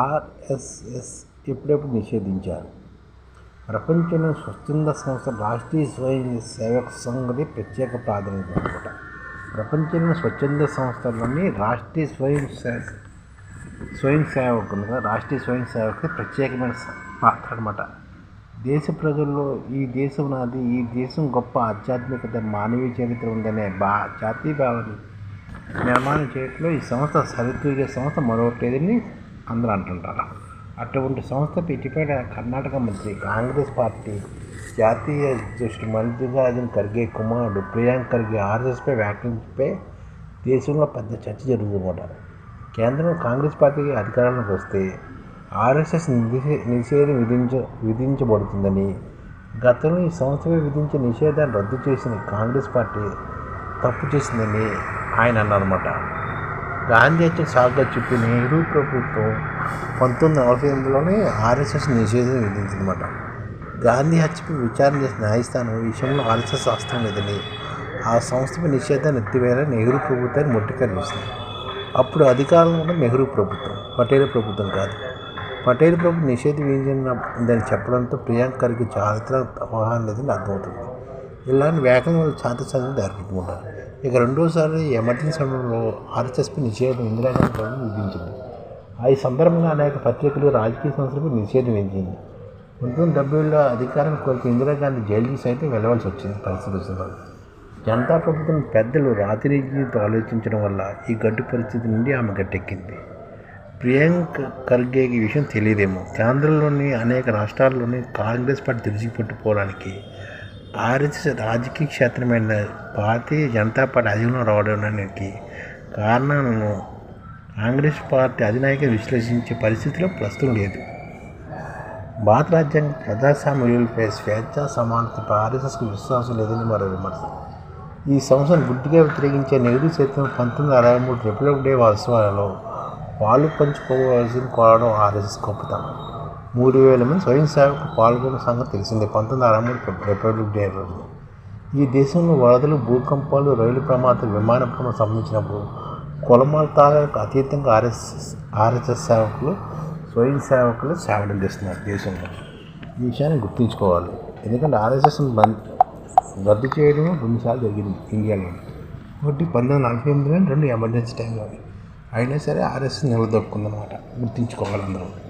RSS ఎప్పుడెప్పుడు నిషేధించారు? ప్రపంచంలో స్వచ్ఛంద సంస్థ రాష్ట్రీయ స్వయం సేవక సంఘది ప్రత్యేక ప్రాధాన్యత అనమాట ప్రపంచంలో స్వచ్ఛంద సంస్థలన్నీ రాష్ట్రీయ స్వయం సేవ స్వయం సేవకులుగా రాష్ట్రీయ స్వయం సేవకు ప్రత్యేకమైన పాత్ర అనమాట దేశ ప్రజల్లో ఈ దేశం నాది ఈ దేశం గొప్ప ఆధ్యాత్మికత మానవీయ చరిత్ర ఉందనే బా జాతీయ భావాన్ని నిర్మాణం చేయడంలో ఈ సంస్థ సరితూగే సంస్థ మరొకటిదని అందరూ అంటుంటారు? అటువంటి సంస్థ ఇటీవల కర్ణాటక మంత్రి కాంగ్రెస్ పార్టీ జాతీయ అధ్యక్షుడు మల్లికార్జున ఖర్గే కుమారుడు ప్రియాంక్ ఖర్గే ఆర్ఎస్పై వ్యాఖ్యలపై దేశంలో పెద్ద చర్చ జరుగుతుందన్నమాట కేంద్రం కాంగ్రెస్ పార్టీకి అధికారంలోకి వస్తే ఆర్ఎస్ఎస్ నిషే నిషేధం విధించ విధించబడుతుందని గతంలో ఈ సంస్థపై విధించే నిషేధాన్ని రద్దు చేసిన కాంగ్రెస్ పార్టీ తప్పు చేసిందని ఆయన అన్నారన్నమాట. గాంధీ హత్య సాగుగా చెప్పి నెహ్రూ ప్రభుత్వం పంతొమ్మిది నలభై ఎనిమిదిలోనే ఆర్ఎస్ఎస్ నిషేధం విధించిందన్నమాట. గాంధీ హత్యపై విచారణ చేసిన న్యాయస్థానం ఈ విషయంలో ఆర్ఎస్ఎస్ శాస్త్రం లేదని ఆ సంస్థపై నిషేధాన్ని ఎత్తివేయాలని నెహ్రూ ప్రభుత్వాన్ని మొట్టికరిస్తుంది అప్పుడు అధికారంలో ఉన్న నెహ్రూ ప్రభుత్వం పటేల్ ప్రభుత్వం కాదు. పటేల్ ప్రభుత్వం నిషేధం విధించిందని చెప్పడంతో ప్రియాంక్ ఖర్గే చారిత్రక అవగాహన లేదని అర్థమవుతుంది. ఇలాంటి వ్యాఖ్యల వల్ల ఛాతి దారిపెట్టుకుంటారు ఇక రెండోసారి ఎమర్జెన్సీ సమయంలో ఆర్ఎస్ఎస్పీ నిషేధం ఇందిరాగాంధీ ప్రభుత్వం విధించింది. ఆ ఈ సందర్భంగా అనేక పత్రికలు రాజకీయ సంస్థలపై నిషేధం విధించింది. పంతొమ్మిది డెబ్బైలో అధికారం కోరిక ఇందిరాగాంధీ జైలుకి సైతం వెళ్ళవలసి వచ్చింది పరిస్థితి వచ్చింది జనతా ప్రభుత్వం పెద్దలు రాత్రి ఆలోచించడం వల్ల ఈ గడ్డు పరిస్థితి నుండి ఆమె గట్టెక్కింది. ప్రియాంక్ ఖర్గే ఈ విషయం తెలియదేమో. కేంద్రంలోని అనేక రాష్ట్రాల్లోని కాంగ్రెస్ పార్టీ తిరిగిపట్టుకోవడానికి ఆర్ఎస్ఎస్ రాజకీయ క్షేత్రమైన భారతీయ జనతా పార్టీ అధికంలో రావడానికి కారణాలను కాంగ్రెస్ పార్టీ అధినాయక విశ్లేషించే పరిస్థితిలో ప్రస్తుతం లేదు. భారత రాజ్యాంగ ప్రజాస్వామ్య విలువలపై స్వేచ్ఛ సమానతపై ఆర్ఎస్ఎస్కు విశ్వాసం లేదని మరో విమర్శ. ఈ సంస్థను గుడ్డిగా వ్యతిరేకించే నెహ్రూ సైతం పంతొమ్మిది అరవై మూడు రిపబ్లిక్ డే ఉత్సవాలలో పాలు పంచుకోవాల్సిన కోరడం ఆర్ఎస్ఎస్ గొప్పతనం. మూడు వేల మంది స్వయం సేవకు పాల్గొన్న సంగతి తెలిసిందే. పంతొమ్మిది అరవై మూడు రిపబ్లిక్ డే రోజు. ఈ దేశంలో వరదలు భూకంపాలు రైలు ప్రమాదాలు విమాన ప్రమాదం సంబంధించినప్పుడు కులమతాలకు అతీతంగా ఆర్ఎస్ఎస్ ఆర్ఎస్ఎస్ సేవకులు స్వయం సేవకులు సేవలు చేస్తున్నారు దేశంలో. ఈ విషయాన్ని గుర్తుంచుకోవాలి. ఎందుకంటే ఆర్ఎస్ఎస్ రద్దు చేయడం రెండుసార్లు జరిగింది ఇండియాలో. ఒకటి పంతొమ్మిది నలభై ఎనిమిదిలో రెండు ఎమర్జెన్సీ టైంలో అయినా సరే ఆర్ఎస్ఎస్ నిలదొక్కుందనమాట గుర్తుంచుకోవాలి అందరూ.